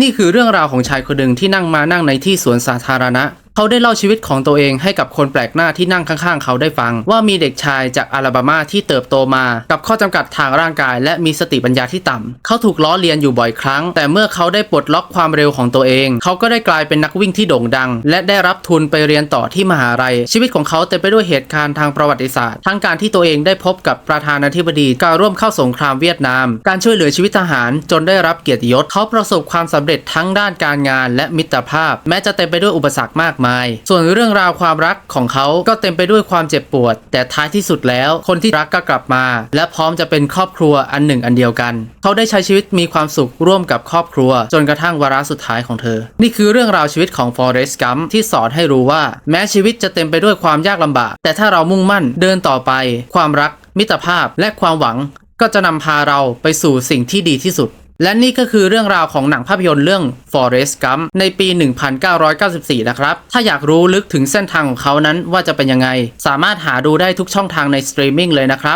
นี่คือเรื่องราวของชายคนหนึ่งที่นั่งมานั่งในที่สวนสาธารณะ เขาได้เล่าชีวิตของตัวเองให้กับคนแปลกหน้าที่นั่งข้างๆ เขาได้ฟัง ว่ามีเด็กชายจากอลาบามาที่เติบโตมา กับข้อจำกัดทางร่างกาย และมีสติปัญญาที่ต่ำเขาถูกล้อเลียนอยู่บ่อยครั้ง แต่เมื่อเขาได้ปลดล็อกความเร็วของตัวเอง เขาก็ได้กลายเป็นนักวิ่งที่โด่งดัง และได้รับทุนไปเรียนต่อที่มหาลัย ชีวิตของเขาเต็มไปด้วยเหตุการณ์ทางประวัติศาสตร์ ทั้งการที่ตัวเองได้พบกับประธานาธิบดีการร่วมเข้าสงครามเวียดนาม การช่วยเหลือชีวิตทหารจนได้รับเกียรติยศ เขาประสบความสำเร็จทั้งด้านการงานและมิตรภาพ แม้จะเต็มไปด้วยอุปสรรคมากมาย ส่วนเรื่องราวความรักของเขาก็เต็มไปด้วยความเจ็บปวด แต่ท้ายที่สุดแล้ว คนที่รักก็กลับมา และพร้อมจะเป็นครอบครัวอันหนึ่งอันเดียวกัน เขาได้ใช้ชีวิตมีความสุขร่วมกับครอบครัว จนกระทั่งวาระสุดท้ายของเธอ นี่คือเรื่องราวชีวิตของฟอเรสต์กัมที่สอนให้รู้ว่า แม้ชีวิตจะเต็มไปด้วยความยากลำบาก แต่ถ้าเรามุ่งมั่นเดินต่อไป ความรัก มิตรภาพและความหวัง ก็จะนำพาเราไปสู่สิ่งที่ดีที่สุด และนี่ก็คือเรื่องราวของหนังภาพยนตร์เรื่อง Forrest Gump ในปี 1994 นะครับ ถ้าอยากรู้ลึกถึงเส้นทางของเขานั้นว่าจะเป็นยังไง สามารถหาดูได้ทุกช่องทางในสตรีมมิ่งเลยนะครับ